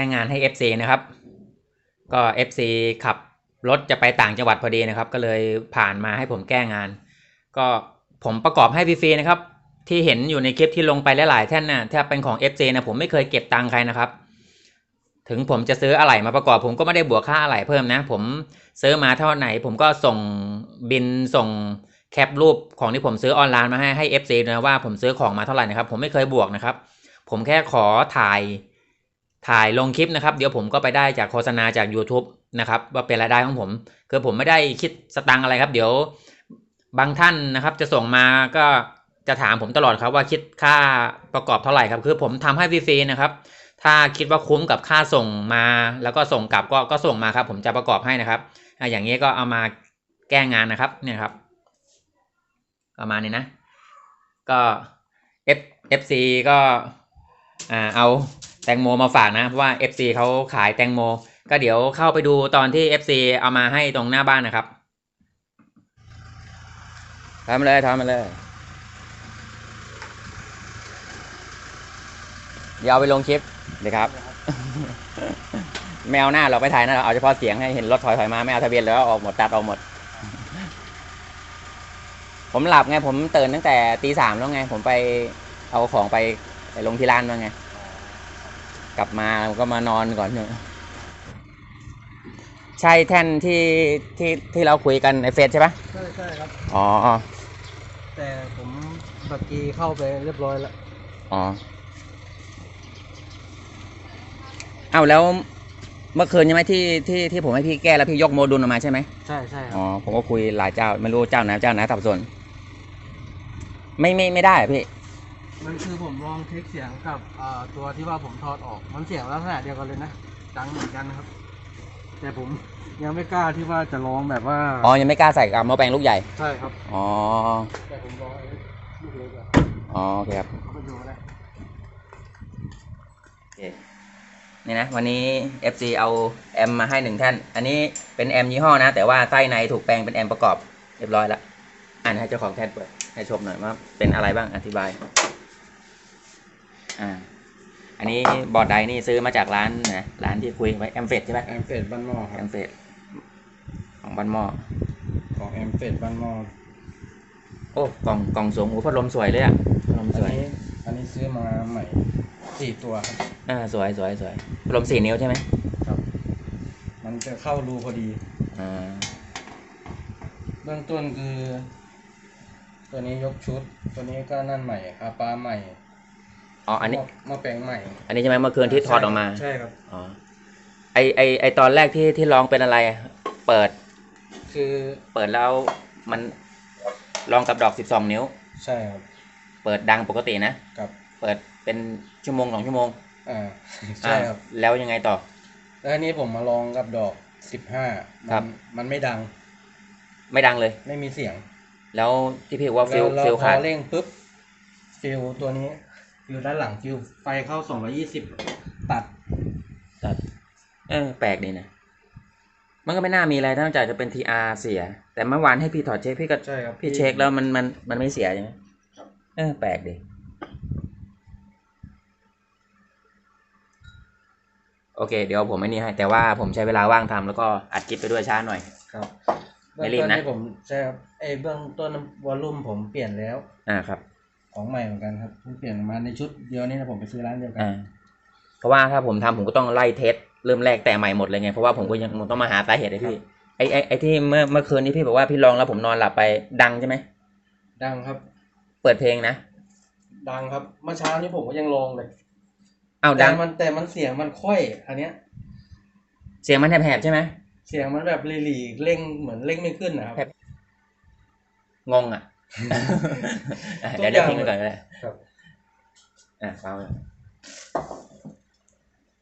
ก้งานให้ FC นะครับ ก็ FC ขับรถจะไปต่างจังหวัดพอดีนะครับ ก็เลยผ่านมาให้ผมแก้งาน ก็ผมประกอบให้ฟรีๆนะครับ ที่เห็นอยู่ในคลิปที่ลงไปหลายๆท่นนะ่ะถ้าเป็นของ FC นะผมไม่เคยเก็บตังค์ใครนะครับ ถึงผมจะซื้ออะไหล่มาประกอบ ผมก็ไม่ได้บวกค่าอะไหล่เพิ่มนะ ผมซื้อมาเท่าไหน ผมก็ส่งบินส่งแคปรูปของที่ผมซื้อออนไลน์มาให้ให้ FC นะว่าผมซื้อของมาเท่าไหร่นะครับ ผมไม่เคยบวกนะครับ ผมแค่ขอถ่าย ถ่ายลงคลิปนะครับ เดี๋ยวผมก็ไปได้จากโฆษณาจาก YouTube นะครับว่าเป็นรายได้ของผม คือผมไม่ได้คิดสตังอะไรครับ เดี๋ยวบางท่านนะครับจะส่งมาก็จะถามผมตลอดครับว่าคิดค่าประกอบเท่าไหร่ครับ คือผมทำให้ฟรีๆนะครับ ถ้าคิดว่าคุ้มกับค่าส่งมา แล้วก็ส่งกลับก็ก็ส่งมาครับ ผมจะประกอบให้นะครับอะอย่างนี้ก็เอามาแก้งานนะครับเนี่ยครับประมาณนี้นะ ก็ F FC ก็ อ่าเอาแตงโมมาฝากนะเพราะว่า FC เขาขายแตงโม ก็เดี๋ยวเข้าไปดูตอนที่ FC เอามาให้ตรงหน้าบ้านนะครับทำมาเลยทำมาเลยเดี๋ยวเอาไปลงคลิปเดี๋ยวครับไม่เอาหน้าเราไปถ่ายหนะเราเอาเฉพาะเสียงให้เห็นรถถอยถอยมาไม่เอาทะเบียนแล้วออกหมดตัดออกหมด ผมหลับไงผมตื่นตั้งแต่ตีสามแล้วไง ผมไปเอาของไป ไปลงที่ร้านมาไง กลับมาก็มานอนก่อนเนอะใช่แท่นที่ที่ที่เราคุยกันในเฟซใช่ปะใช่ใช่ครับ อ๋อ แต่ผมบักกีเข้าไปเรียบร้อยแล้ว อ๋อ เอาแล้วเมื่อคืนใช่ไหมที่ที่ที่ผมให้พี่แก้แล้วพี่ยกโมดูลออกมาใช่ไหมใช่ใช่ครัอ๋อผมก็คุยหลายเจ้าไม่รู้เจ้าไหนเจ้าไหนสับสนไม่ไม่ไม่ได้อะพี่ มันคือผมลองเทคเสียงกับอ่าตัวที่ว่าผมถอดออก มันเสียงลักษณะเดียวกันเลยนะดังเหมือนกันนะครับ แต่ผมยังไม่กล้าที่ว่าจะลองแบบว่าอ๋อยังไม่กล้าใส่กับหม้อแปลงลูกใหญ่ใช่ครับอ๋อแต่ผมลองไอ้ลูกเล็กอะอ๋อโอเคครับเอาไปดูนะโอเคนี่นะวันนี้ FC เอาแอมมาให้หนึ่งแท่น อันนี้เป็นแอมยี่ห้อนะ แต่ว่าไส้ในถูกแปลงเป็นแอมประกอบเรียบร้อยแล้วอ่านให้เจ้าของแท่นเปิดให้ชมหน่อยว่าเป็นอะไรบ้างอธิบาย อ่า อันนี้บอร์ดไดนี่ซื้อมาจากร้านนะร้านที่คุยไว้แอมเฟดใช่ไหมแอมเฟดบ้านหม้อคแอรับมเฟดของบันหม้อของแอมเฟดบ้านหม้อโอ้กล่องกล่องสูงโอ้พัดลมสวยเลยอะพัดลมอัสนวยนี้อันนี้ซื้อมาใหม่สี่ตัวครับอ่าสวยสวยสวยพัดลมสี่นิ้วใช่ไหมครับ มันจะเข้ารูพอดี อ่าเบื้องต้นคือ ตัวนี้ยกชุด ตัวนี้ก็นั่นใหม่คาปาใหม่ อ๋ออันนี้หม้หมาแปลงใหม่ อันนี้ใช่ไหมเมื่อคืนที่ถอดออกมา ใช่ครับ อ๋อ ไอไอไอตอนแรกที่ที่ลองเป็นอะไร เปิด คือเปิดแล้วมันลองกับดอกสิบสองนิ้ว ใช่ครับ เปิดดังปกตินะกับ เปิดเป็นชั่วโมงสองชั่วโมง อ่า ใช่ครับอ่าแล้วยังไงต่อ แล้วอันนี้ผมมาลองกับดอกสิบห้าครัมับ มันไม่ดัง ไม่ดังเลย ไม่มีเสียง แล้วที่พี่บอกว่าฟิลแล้วฟิลพขาอดเร่งปุ๊บฟิลตัวนี้ ฟิลด้านหลังฟิลไฟเข้าสองร้อยี่สิบตัด ตัด เออ แปลกดีนะ มันก็ไม่น่ามีอะไรนอกจากจะเป็น TR เสีย แต่เมื่อวานให้พี่ถอดเช็คพี่ก็ใช่ครับพี่เช็คแล้วมันมันมันไม่เสียใช่ไหมครับ เออ แปลกดีโอเค เดี๋ยวผมไม่นี่ให้ แต่ว่าผมใช้เวลาว่างทำแล้วก็อัดคลิปไปด้วยช้าหน่อย ครับไม่รีบนะ เบื้องต้ที่ผมใช่ครับไอ้เบื้องต้นวอลลุ่มผมเปลี่ยนแล้ว อ่าครับ ของใหม่เหมือนกันครับเพิ่งเปลี่ยนมาในชุดเดียวนี้นะผมไปซื้อร้านเดียวกันอ่าเพราะว่าถ้าผมทำผมก็ต้องไล่เทสเริ่มแรกแต่ใหม่หมดเลยไงเพราะว่าผมก็ยังผมต้องมาหาสาเหตุให้พี่ไอไอไอที่เมื่อเมื่อคืนนี้พี่บอกว่าพี่ลองแล้วผมนอนหลับไปดังใช่ไหมดังครับ เปิดเพลงนะดังครับเมื่อเช้านี้ผมก็ยังลองเลยอ้าวแต่ดังมันแต่มันเสียงมันค่อย อันเนี้ย เสียงมันแหบๆใช่ไหมเสียงมันแบบหลีๆเร่งเหมือนเร่งไม่ขึ้นนะครับงงอะอะ เดี๋ยวเดี๋ยวทิ้งไปก่อนก็ได้ครับอะฟังเลย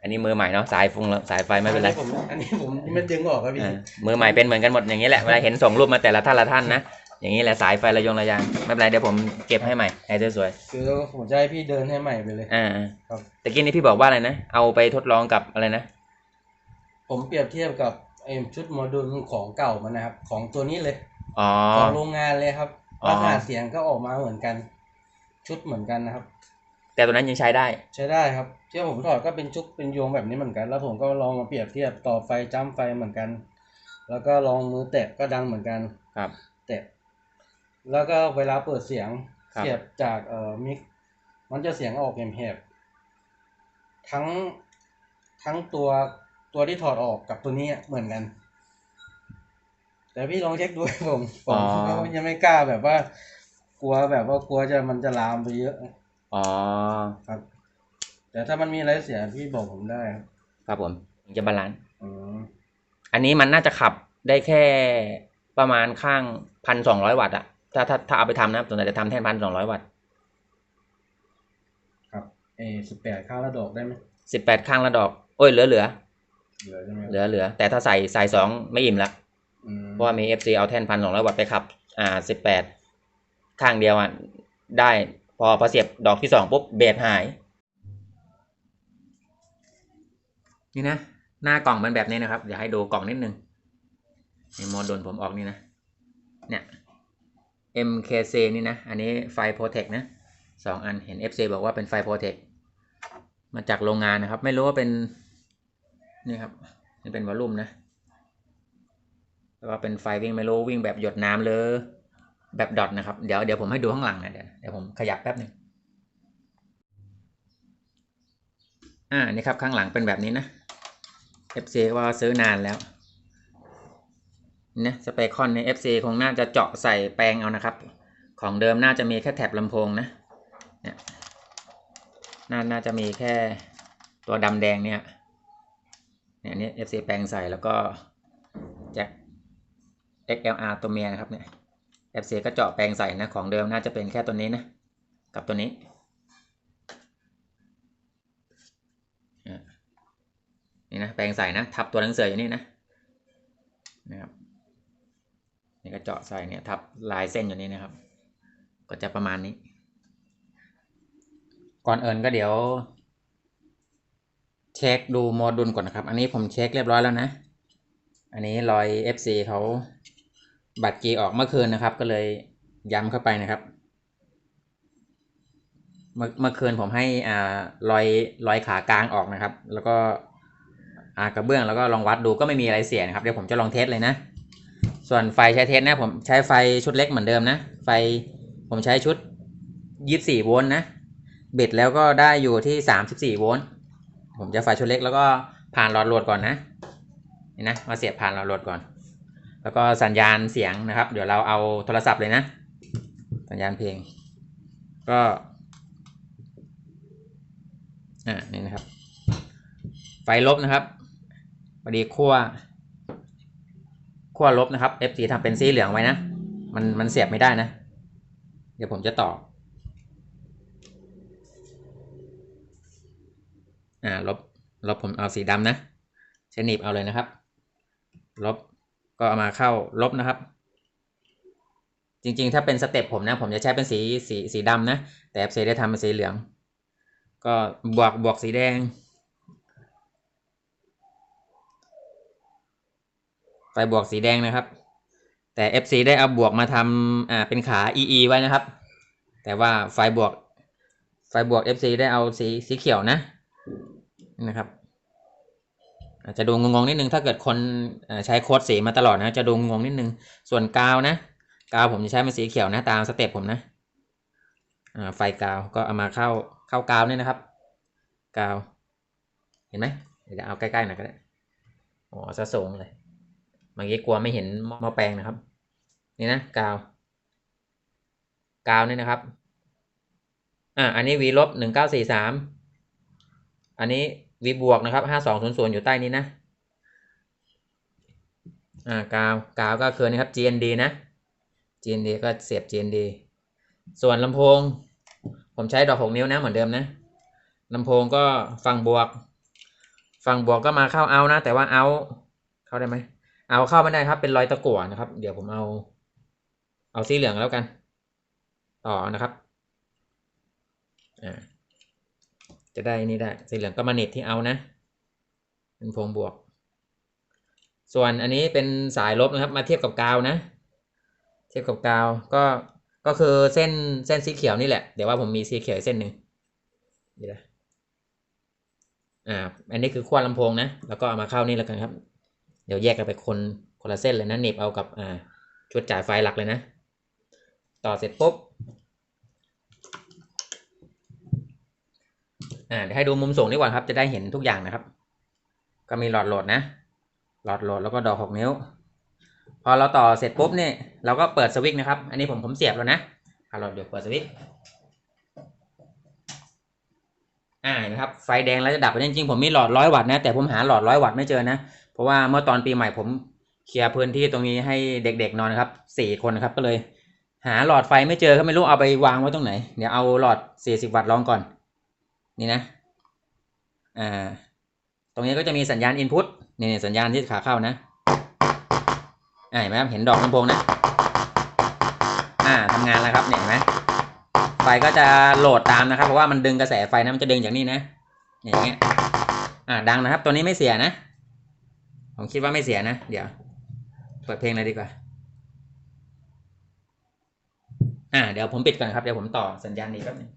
อันนี้มือใหม่เนาะสายฟุงแล้วสายไฟไม่เป็นไรอัผมอันนี้ผมไม่ดึงออกครับพี่อ่ามือใหม่เป็นเหมือนกันหมดอย่างนี้แหละเวลาเห็นส่งรูปมาแต่ละท่านละท่านนะอย่างนี้แหละสายไฟระยงระยางไม่เป็นไรเดี๋ยวผมเก็บให้ใหม่ให้สวยคือผมจะให้พี่เดินให้ใหม่ไปเลยๆอ่าครับตะกี้นี้พี่บอกว่าอะไรนะเอาไปทดลองกับอะไรนะ ผมเปรียบเทียบกับไอ้ชุดโมดูลของเก่ามันนะครับ ของตัวนี้เลยอ๋อของโรงงานเลยครับ อ๋อลักษณะเสียงก็ออกมาเหมือนกัน ชุดเหมือนกันนะครับ แต่ตัวนั้นยังใช้ได้ ใช้ได้ครับที่ผมถอดก็เป็นชุกเป็นโยงแบบนี้เหมือนกัน แล้วผมก็ลองมาเปรียบเทียบต่อไฟจ้ำไฟเหมือนกัน แล้วก็ลองมือแตะก็ดังเหมือนกัน ครับ แตะแล้วก็เวลาเปิดเสียงครับ เสียบจากเอ่อมิกมันจะเสียงออกแหบๆทั้งทั้งตัวตัวที่ถอดออกกับตัวนี้เหมือนกัน แต่พี่ลองเช็คดูให้ผมผมก็ยังไม่กล้าแบบว่า กลัวแบบว่ากลัวจะมันจะลามไปเยอะอ๋อครับ แต่ถ้ามันมีอะไรเสียพี่บอกผมได้ ครับครับผมถึงจะบาลานซ์อืมอันนี้มันน่าจะขับได้แค่ประมาณข้างพันสองร้อยวัตต์อะถ้าถ้าถ้าเอาไปทำนะส่วนใหญ่จะทำแท่นพันสองร้อยวัตต์ครับเอสิบแปดข้าวละดอกได้ไหมสิบแปดข้างละดอก โอ้ยเหลือเหลือเหลือใช่ไหมเหลือเหลือแต่ถ้าใส่ใส่สองไม่อิ่มละอืม เพราะว่ามีเอฟซีเอาแท่นพันสองร้อยวัตต์ไปขับ อ่าสิบแปดข้างเดียวอะได้พอพอเสียบดอกที่สองปุ๊บเบสหาย นี่นะ หน้ากล่องมันแบบนี้นะครับ เดี๋ยวให้ดูกล่องนิดนึงนี่โมดูลผมออกนี่นะ เนี่ย MKC นี่นะ อันนี้ไฟโปรเทคนะสองอันเห็น FC บอกว่าเป็นไฟโปรเทคมาจากโรงงานนะครับ ไม่รู้ว่าเป็น นี่ครับนี่เป็นวอลลุ่มนะ แล้วก็เป็นไฟวิ่งไม่รู้วิ่งแบบหยดน้ำเลยแบบดอทนะครับ เดี๋ยวเดี๋ยวผมให้ดูข้างหลังนะเดี๋ยวเดี๋ยวผมขยับแป๊บหนึ่งอ่านี่ครับข้างหลังเป็นแบบนี้นะ FC ว่าซื้อนานแล้วนะสเปคอนใน FC คงน่าจะเจาะใส่แปลงเอานะครับ ของเดิมน่าจะมีแค่แถบลำโพงนะเนี่ยน่าน่าจะมีแค่ตัวดำแดงเนี่ยเนี่ยนี่ FC แปลงใส่แล้วก็แจ็ค XLR ตัวเมียนะครับเนี่ย FC ก็เจาะแปลงใส่นะของเดิมน่าจะเป็นแค่ตัวนี้นะ กับตัวนี้ นี่นะแปลงใส่นะทับตัวหนังสืออยู่นี่นะนะครับนี่ก็เจาะใส่เนี่ยทับลายเส้นอยู่นี่นะครับ ก็จะประมาณนี้ ก่อนเอินก็เดี๋ยว เช็คดูโมดูลก่อนนะครับ อันนี้ผมเช็คเรียบร้อยแล้วนะ อันนี้รอย FC เขา บัตรกีออกเมื่อคืนนะครับ ก็เลยย้ำเข้าไปนะครับ เมื่อเมื่อคืนผมให้อ่ารอยรอยขากลางออกนะครับ แล้วก็อ่ากระเบื้องแล้วก็ลองวัดดูก็ไม่มีอะไรเสียนะครับเดี๋ยวผมจะลองเทสเลยนะ ส่วนไฟใช้เทสนะผมใช้ไฟชุดเล็กเหมือนเดิมนะ ไฟผมใช้ชุดยี่สี่โวลต์นะบิดแล้วก็ได้อยู่ที่สามสิบสี่โวลต์ผมจะไฟชุดเล็กแล้วก็ผ่านหลอดโหลดก่อนนะนี่นะมาเสียบผ่านหลอดโหลดก่อน แล้วก็สัญญาณเสียงนะครับ เดี๋ยวเราเอาโทรศัพท์เลยนะ สัญญาณเพลง ก็อ่านี่นะครับ ไฟลบนะครับพอดีขั้วขั้วลบนะครับ F4 ทำเป็นสีเหลืองไว้นะ มันมันเสียบไม่ได้นะ เดี๋ยวผมจะต่อ อ่าลบลบผมเอาสีดำนะใช้หนีบเอาเลยนะครับ ลบ ก็เอามาเข้าลบนะครับ จริงๆ ถ้าเป็นสเต็ปผมนะ ผมจะใช้เป็นสีสีสีดำนะ แต่ FC ได้ทำเป็นสีเหลือง ก็บวกบวกสีแดงไฟบวกสีแดงนะครับ แต่ FC ได้เอาบวกมาทำอ่าเป็นขา EE ไว้นะครับ แต่ว่าไฟบวกไฟบวก FC ได้เอาสีสีเขียวนะนะครับ อาจจะดูงงๆนิดนึงถ้าเกิดคนใช้โค้ดสีมาตลอดนะจะดูงงนิดนึง ส่วนกาวนะ กาวผมจะใช้เป็นสีเขียวนะตามสเต็ปผมนะไฟกาวก็เอามาเข้าเข้ากาวนี่นะครับ กาว เห็นไหมเดี๋ยวจะเอาใกล้ๆหน่อยก็ได้โอ้ซะสูงเลยเมื่อกี้กลัวไม่เห็นหม้อแปลงนะครับ นี่นะกาว กาวนี่นะครับอ่าอันนี้ v ลบหนึ่งเก้าสี่สามอันนี้ v บวกนะครับห้าสองศูนย์ศูนย์อยู่ใต้นี้นะอ่ากาวกาวก็คือนี่ครับ GND นะ GND ก็เสียบ GND ส่วนลำโพง ผมใช้ดอกหกนิ้วนะเหมือนเดิมนะลำโพงก็ฝั่งบวก ฝั่งบวกก็มาเข้าเอานะ แต่ว่าเอาเข้าได้ไหมเอาเข้าไม่ได้ครับ เป็นรอยตะกั่วนะครับ เดี๋ยวผมเอา เอาสีเหลืองแล้วกัน ต่อนะครับอ่า จะได้นี่ได้ สีเหลืองก็มาเน็ตที่เอานะ เป็นพวงบวก ส่วนอันนี้เป็นสายลบนะครับ มาเทียบกับกาวนะ เทียบกับกาวก็ก็คือเส้นเส้นสีเขียวนี่แหละ เดี๋ยวว่าผมมีสีเขียวเส้นหนึ่งเดี๋ยวนะอ่า อันนี้คือขั้วลำโพงนะ แล้วก็เอามาเข้านี่แล้วกันครับ เดี๋ยวแยกกันไปคนคนละเส้นเลยนะหนีบเอากับอ่าชุดจ่ายไฟหลักเลยนะ ต่อเสร็จปุ๊บ อ่าเดี๋ยวให้ดูมุมสูงดีกว่าครับ จะได้เห็นทุกอย่างนะครับ ก็มีหลอดโหลดนะ หลอดโหลดแล้วก็ดอกหกนิ้ว พอเราต่อเสร็จปุ๊บเนี่ยเราก็เปิดสวิตช์นะครับ อันนี้ผมผมเสียบแล้วนะอะเราเดี๋ยวเปิดสวิตช์อ่าเห็นะครับไฟแดงแล้วจะดับไปจริงๆผมมีหลอดร้อยวัตต์นะแต่ผมหาหลอดร้อยวัตต์ไม่เจอนะเพราะว่าเมื่อตอนปีใหม่ผมเคลียร์พื้นที่ตรงนี้ให้เด็กๆนอนนครับสี่คนนครับก็เลย หาหลอดไฟไม่เจอก็ไม่รู้เอาไปวางไว้ตรงไหนเดี๋ยวเอาหลอดสี่สิบวัตต์ลองก่อน นี่นะอ่าตรงนี้ก็จะมีสัญญาณ input นี่สัญญาณที่ขาเข้านะอ่าเห็นไหมครับเห็นดอกลำโพงนะอ่าทำงานแล้วครับเนี่ยเห็นไหมไฟก็จะโหลดตามนะครับ เพราะว่ามันดึงกระแสไฟนะมันจะดึงจากนี่นะอย่างเงี้ยอ่าดังนะครับ ตัวนี้ไม่เสียนะ ผมคิดว่าไม่เสียนะ เดี๋ยวเปิดเพลงเลยดีกว่าอ่าเดี๋ยวผมปิดก่อนครับเดี๋ยวผมต่อสัญญาณนี้แป๊บนึง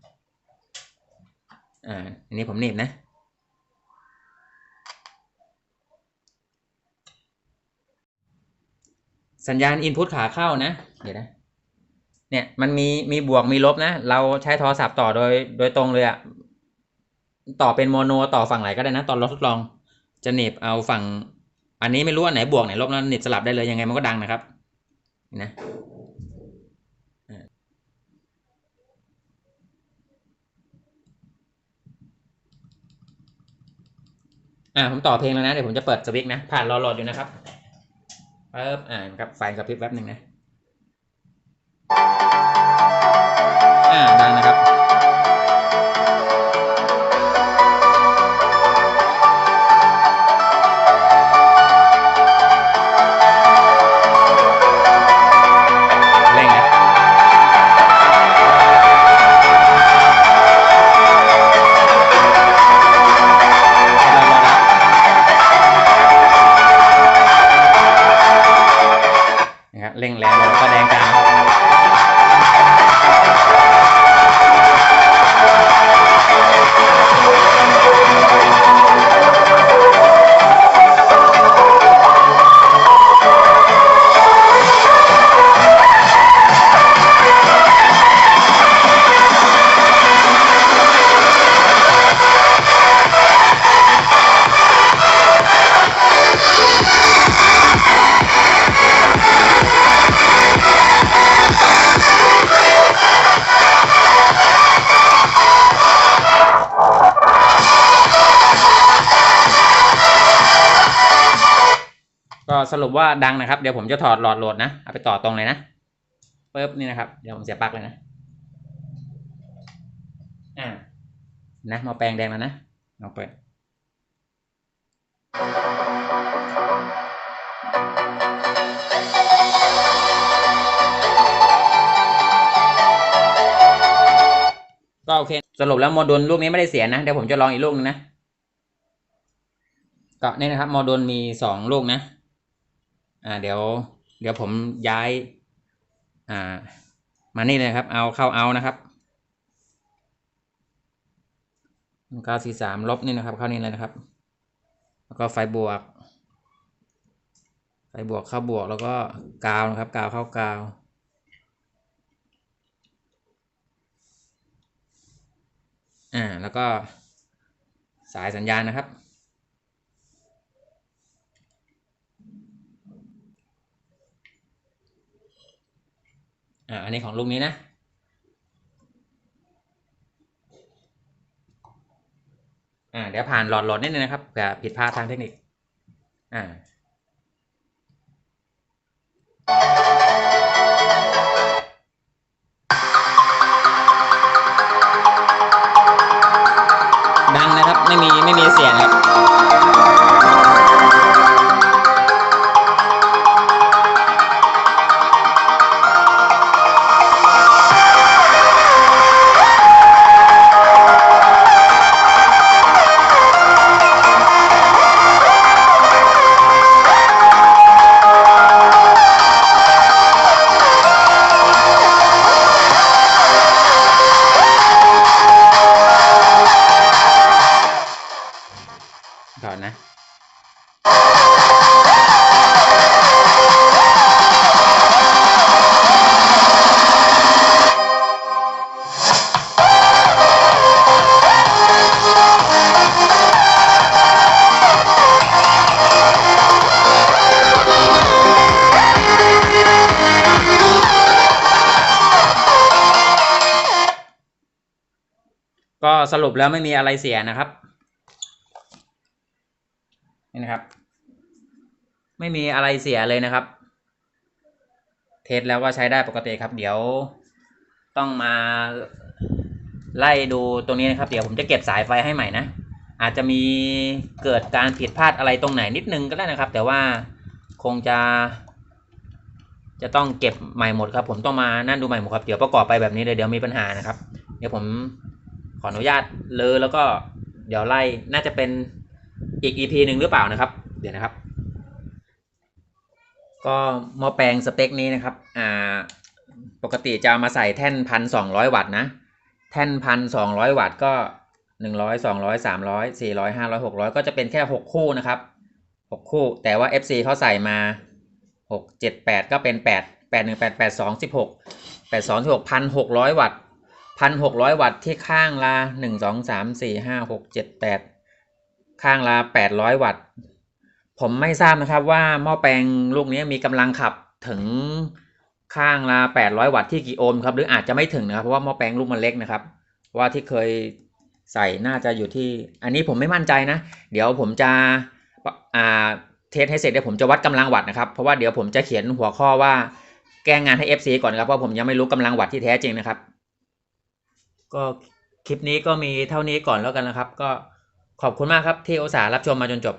อ่าอันนี้ผมหนีบนะ สัญญาณ input ขาเข้านะ เดี๋ยวนะ เนี่ยมันมีมีบวกมีลบนะ เราใช้โทรศัพท์ต่อโดยโดยตรงเลยอะต่อเป็นโมโนต่อฝั่งไหนก็ได้นะ ตอนเราทดลองจะหนีบเอาฝั่ง อันนี้ไม่รู้ว่าไหนบวกไหนลบนะหนีบสลับได้เลยยังไงมันก็ดังนะครับนี่นะอ่า อ่าผมต่อเพลงแล้วนะ เดี๋ยวผมจะเปิดสวิตช์นะ ผ่านรอโหลดอยู่นะครับปึ๊บอ่าครับไฟกระพริบแป๊บหนึ่งนะ สรุปว่าดังนะครับ เดี๋ยวผมจะถอดหลอดโหลดนะเอาไปต่อตรงเลยนะปึ๊บนี่นะครับ เดี๋ยวผมเสียบปลั๊กเลยนะอ่านะมาแปลงแดงแล้วนะลองเปิดก็โอเค สรุปแล้วโมดูลลูกนี้ไม่ได้เสียนะ เดี๋ยวผมจะลองอีกลูกนึงนะ ก็นี่นะครับโมดูลมีสองลูกนะ อ่าเดี๋ยวเดี๋ยวผมย้ายอ่ามานี่เลยครับ เอาเข้าเอานะครับเก้าสี่สามลบนี่นะครับ เข้านี่เลยนะครับ แล้วก็ไฟบวก ไฟบวกเข้าบวกแล้วก็กาวนะครับ กาวเข้ากาวอ่าแล้วก็สายสัญญาณนะครับ อ่าอันนี้ของลูกนี้นะ อ่าเดี๋ยวผ่านหลอดหลอดนิดนึงนะครับเผื่อผิดพลาดทางเทคนิค อ่า สรุปแล้วไม่มีอะไรเสียนะครับนี่นะครับ ไม่มีอะไรเสียเลยนะครับ เทสแล้วก็ใช้ได้ปกติครับ เดี๋ยวต้องมาไล่ดูตรงนี้นะครับ เดี๋ยวผมจะเก็บสายไฟให้ใหม่นะ อาจจะมีเกิดการผิดพลาดอะไรตรงไหนนิดนึงก็ได้นะครับ แต่ว่าคงจะ จะต้องเก็บใหม่หมดครับ ผมต้องมานั่นดูใหม่หมดครับ เดี๋ยวประกอบไปแบบนี้เลยเดี๋ยวมีปัญหานะครับ เดี๋ยวผม ขออนุญาตเลยแล้วก็เดี๋ยวไล่น่าจะเป็นอีก EP หนึ่งหรือเปล่านะครับ เดี๋ยวนะครับ ก็หม้อแปลงสเปคนี้นะครับอ่าปกติจะเอามาใส่แท่นพันสองร้อยวัตต์นะ แท่นพันสองร้อยวัตต์ก็หนึ่งร้อยสองร้อยสามร้อยสี่ร้อยห้าร้อยหกร้อยก็จะเป็นแค่หกคู่นะครับหกคู่ แต่ว่า FC เขาใส่มาหกเจ็ดแปดก็เป็นแปดแปดหนึ่งแปดแปดสองสิบหกแปดสองสิบหกพันหกร้อยวัตต์ พันหกร้อยวัตต์ที่ข้างละหนึ่งสองสามสี่ห้าหกเจ็ดแปดข้างละแปดร้อยวัตต์ ผมไม่ทราบนะครับว่าหม้อแปลงลูกนี้มีกำลังขับถึงข้างละ800วัตต์ที่กี่โอห์มครับ หรืออาจจะไม่ถึงนะครับ เพราะว่าหม้อแปลงลูกมันเล็กนะครับ ว่าที่เคยใส่น่าจะอยู่ที่ อันนี้ผมไม่มั่นใจนะ เดี๋ยวผมจะอ่าเทสให้เสร็จเดี๋ยวผมจะวัดกำลังวัตต์นะครับ เพราะว่าเดี๋ยวผมจะเขียนหัวข้อว่าแก้งานให้ FC ก่อนครับ เพราะผมยังไม่รู้กำลังวัตต์ที่แท้จริงนะครับ ก็คลิปนี้ก็มีเท่านี้ก่อนแล้วกันนะครับ ก็ขอบคุณมากครับที่อุตส่าห์รับชมมาจนจบ